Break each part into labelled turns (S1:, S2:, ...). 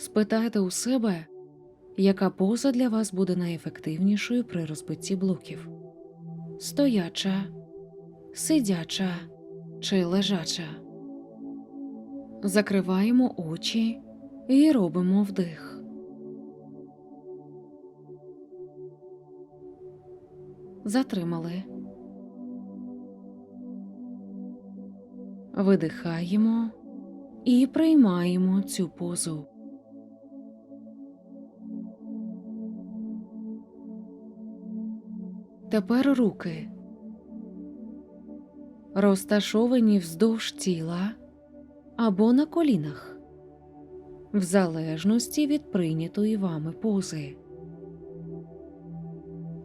S1: Спитайте у себе, яка поза для вас буде найефективнішою при розбитті блоків: стояча, сидяча чи лежача. Закриваємо очі і робимо вдих. Затримали. Видихаємо і приймаємо цю позу. Тепер руки. Розташовані вздовж тіла або на колінах, в залежності від прийнятої вами пози.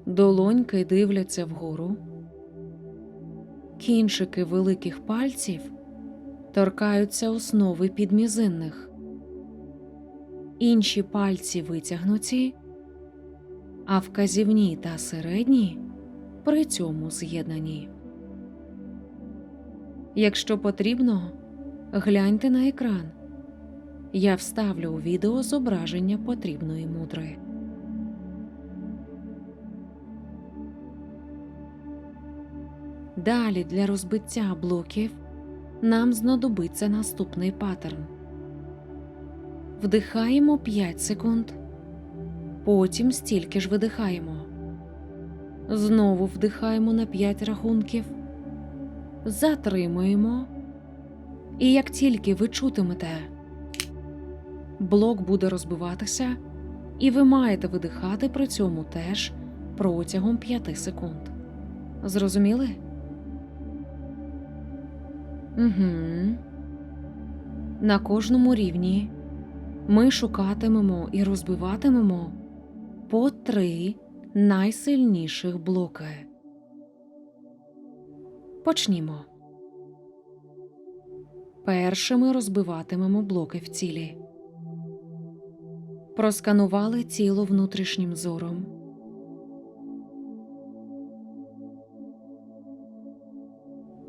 S1: Долоньки дивляться вгору, кінчики великих пальців торкаються основи підмізинних, інші пальці витягнуті, а вказівні та середні при цьому з'єднані. Якщо потрібно, гляньте на екран. Я вставлю у відео зображення потрібної мудри. Далі для розбиття блоків нам знадобиться наступний паттерн. Вдихаємо 5 секунд, потім стільки ж видихаємо. Знову вдихаємо на 5 рахунків, затримуємо. І як тільки ви чутимете, блок буде розбиватися, і ви маєте видихати при цьому теж протягом 5 секунд. Зрозуміли? Угу. На кожному рівні ми шукатимемо і розбиватимемо по три найсильніших блоки. Почнімо. Першими розбиватимемо блоки в цілі. Просканували тіло внутрішнім зором.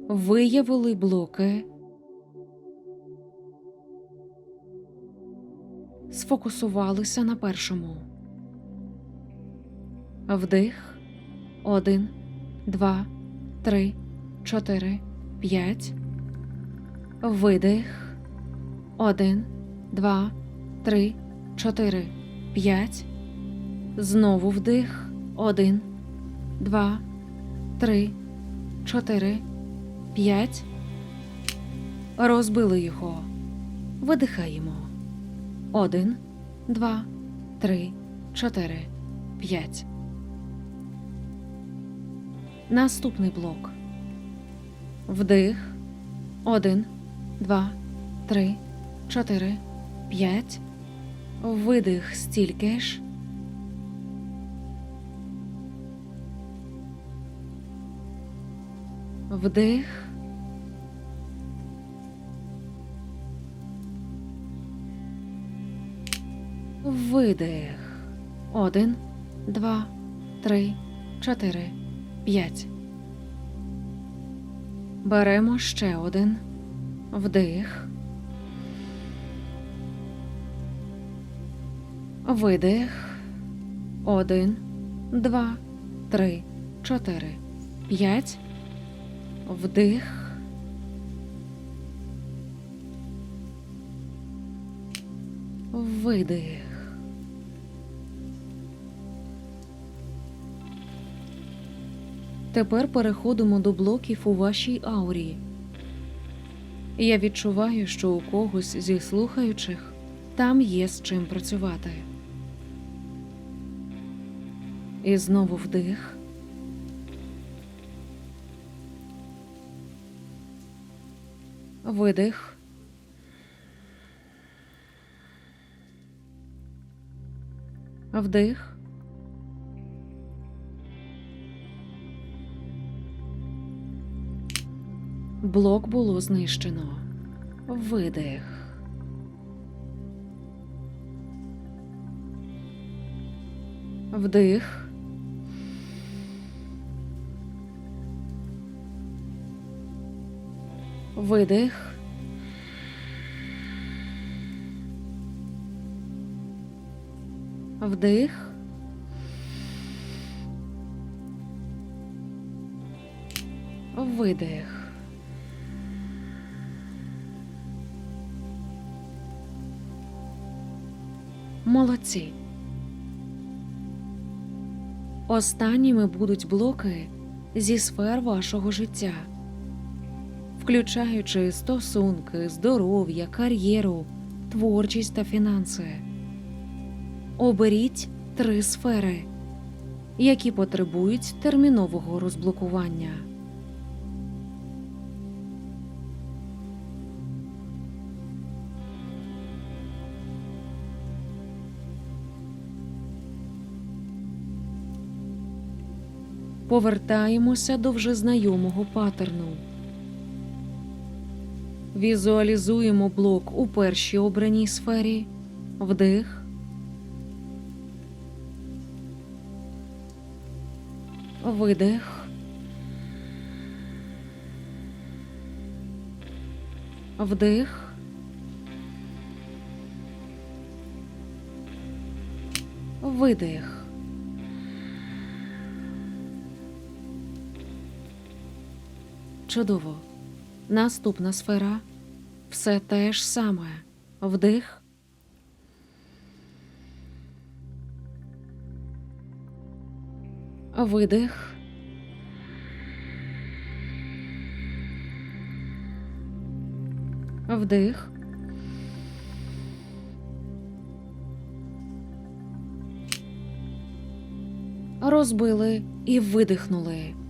S1: Виявили блоки. Сфокусувалися на першому. Вдих. Один, два, три, чотири, п'ять. Видих. Один, два, три, чотири, п'ять. Знову вдих. Один, два, три, чотири, п'ять. Розбили його. Видихаємо. Один, два, три, чотири, п'ять. Наступний блок. Вдих. Один, два, три, чотири, п'ять. Видих стільки ж. Вдих. Видих. Один, два, три, чотири, п'ять. Беремо ще один. Вдих. Видих. Один, два, три, чотири, п'ять. Вдих. Видих. Тепер переходимо до блоків у вашій аурі. Я відчуваю, що у когось зі слухаючих там є з чим працювати. І знову вдих. Видих. Вдих. Блок було знищено. Видих. Вдих. Видих. Вдих. Видих. Молодці. Останніми будуть блоки зі сфер вашого життя, включаючи стосунки, здоров'я, кар'єру, творчість та фінанси. Оберіть три сфери, які потребують термінового розблокування. Повертаємося до вже знайомого паттерну. Візуалізуємо блок у першій обраній сфері. Вдих. Видих. Вдих. Видих. Чудово. Наступна сфера. Все те ж саме. Вдих. Видих. Вдих. Розбили і видихнули.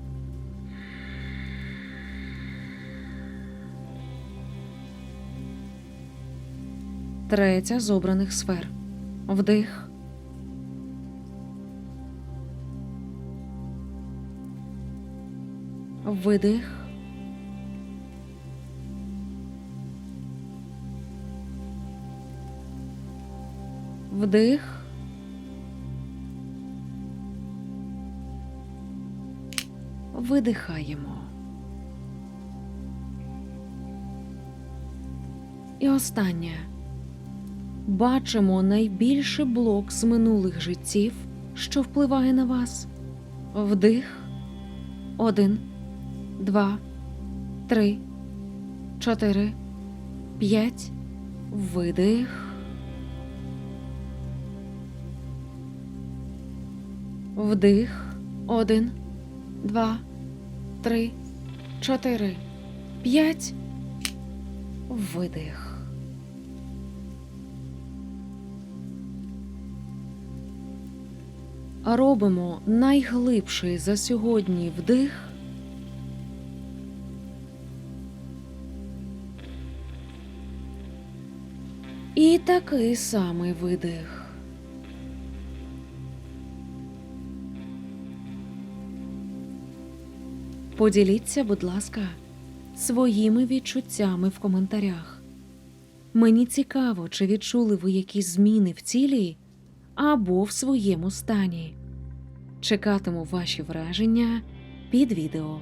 S1: Третя з обраних сфер. Вдих. Видих. Вдих. Видихаємо. І останнє. Бачимо найбільший блок з минулих життів, що впливає на вас. Вдих. Один, два, три, чотири, п'ять. Видих. Вдих. Один, два, три, чотири, п'ять. Видих. Робимо найглибший за сьогодні вдих. І такий самий видих. Поділіться, будь ласка, своїми відчуттями в коментарях. Мені цікаво, чи відчули ви якісь зміни в тілі або в своєму стані. Чекатиму ваші враження під відео.